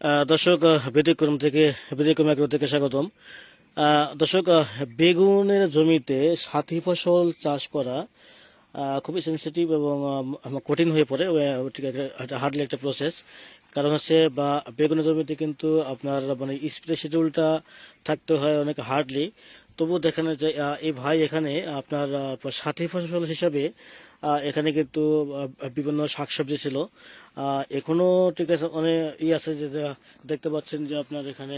দর্শক ব্যতিক্রম থেকে, ব্যতিক্রম এগ্রো থেকে স্বাগতম। দর্শক বেগুনের জমিতে সাথী ফসল চাষ করা খুবই সেন্সিটিভ এবং কঠিন হয়ে পড়ে হার্ডলি একটা প্রসেস কারণ হচ্ছে, বা, বেগুনের জমিতে কিন্তু আপনার মানে স্প্রে শিডিউলটা থাকতে হয় অনেক হার্ডলি তবু দেখেন যে আহ, এই ভাই এখানে আপনার সাথী ফসল হিসাবে এখানে কিন্তু বিভিন্ন শাকসবজি ছিল। এখনও ঠিক আছে অনেক ই আছে যে দেখতে পাচ্ছেন যে আপনার এখানে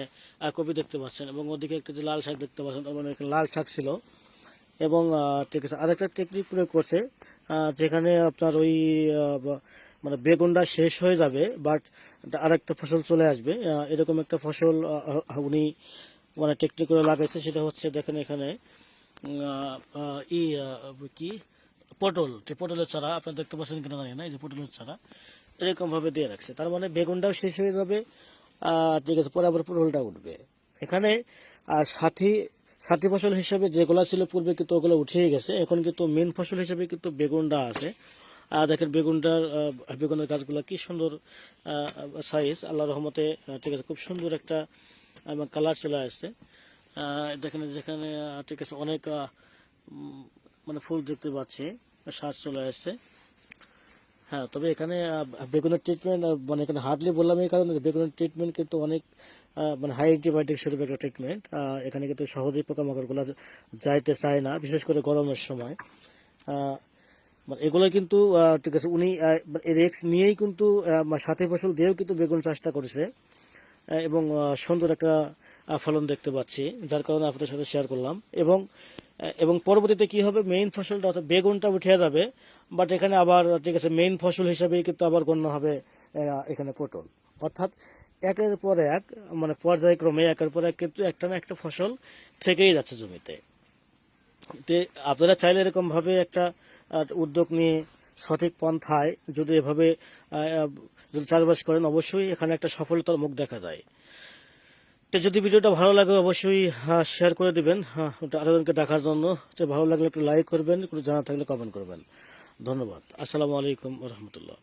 কপি দেখতে পাচ্ছেন এবং ওদিকে একটা যে লাল শাক দেখতে পাচ্ছেন তার মানে লাল শাক ছিল। এবং ঠিক আছে আরেকটা টেকনিক প্রয়োগ করছে যেখানে আপনার ওই মানে বেগুনটা শেষ হয়ে যাবে বাট আরেকটা ফসল চলে আসবে। এরকম একটা ফসল উনি মানে টেকনিক করে লাগাইছে সেটা হচ্ছে দেখেন এখানে ই কি? পটল পটলের চারা, আপনারা দেখতে পাচ্ছেন কিনা জানি না, এই যে পটলের চারা, এরকমভাবে দিয়ে রাখছে। তার মানে বেগুনটাও শেষ হয়ে যাবে ঠিক আছে, পরে আবার পটলটা উঠবে। এখানে সাথী সাথী ফসল হিসেবে যেগুলো ছিল পূর্বে কিন্তু ওগুলো উঠিয়ে গেছে। এখন কিন্তু মেন ফসল হিসেবে কিন্তু বেগুনটা আছে। আর দেখেন বেগুনটার বেগুনের গাছগুলো কি সুন্দর সাইজ আল্লাহ রহমতে ঠিক আছে, খুব সুন্দর একটা কালার চলে আসছে। দেখেন, যেখানে ঠিক আছে, অনেক মানে ফুল দেখতে পাচ্ছি শ্বাস চলে আসছে। হ্যাঁ তবে এখানে বেগুনের ট্রিটমেন্ট মানে এখানে হার্ডলি বললাম এই কারণে বেগুনের ট্রিটমেন্ট কিন্তু অনেক মানে হাই অ্যান্টিবায়োটিক স্বরূপ একটা ট্রিটমেন্ট এখানে কিন্তু সহজেই পোকামাকড়গুলো যাইতে চায় না, বিশেষ করে গরমের সময়। মানে এগুলো কিন্তু ঠিক আছে, উনি রেক্স নিয়েই কিন্তু মানে সাথে ফসল দিয়েও কিন্তু বেগুন চাষটা করেছে। এবং সুন্দর একটা ফলন দেখতে পাচ্ছি, যার কারণে আপনাদের সাথে শেয়ার করলাম। এবং এবং পরবর্তীতে কি হবে? মেইন ফসলটা অর্থাৎ বেগুনটা উঠে যাবে বাট এখানে আবার, ঠিক আছে মেইন ফসল হিসেবে কিন্তু আবার গণ্য হবে এখানে পটল। অর্থাৎ একের পর এক মানে পর্যায়ক্রমে একের পর এক কিন্তু একটা না একটা ফসল থেকেই যাচ্ছে জমিতে। আপনারা চাইলে এরকম ভাবে একটা উদ্যোগ নিয়ে সঠিক পন্থায় যদি এভাবে যদি চাষবাস করেন, অবশ্যই এখানে একটা সফলতার মুখ দেখা যায়। তো যদি ভিডিওটা ভালো লাগে, অবশ্যই শেয়ার করে দিবেন। হ্যাঁ আরেকজনকে দেখার জন্য। ভালো লাগলে একটু লাইক করবেন, একটু জানা থাকলে কমেন্ট করবেন। ধন্যবাদ। আসসালামু আলাইকুম রহমতুল্লাহ।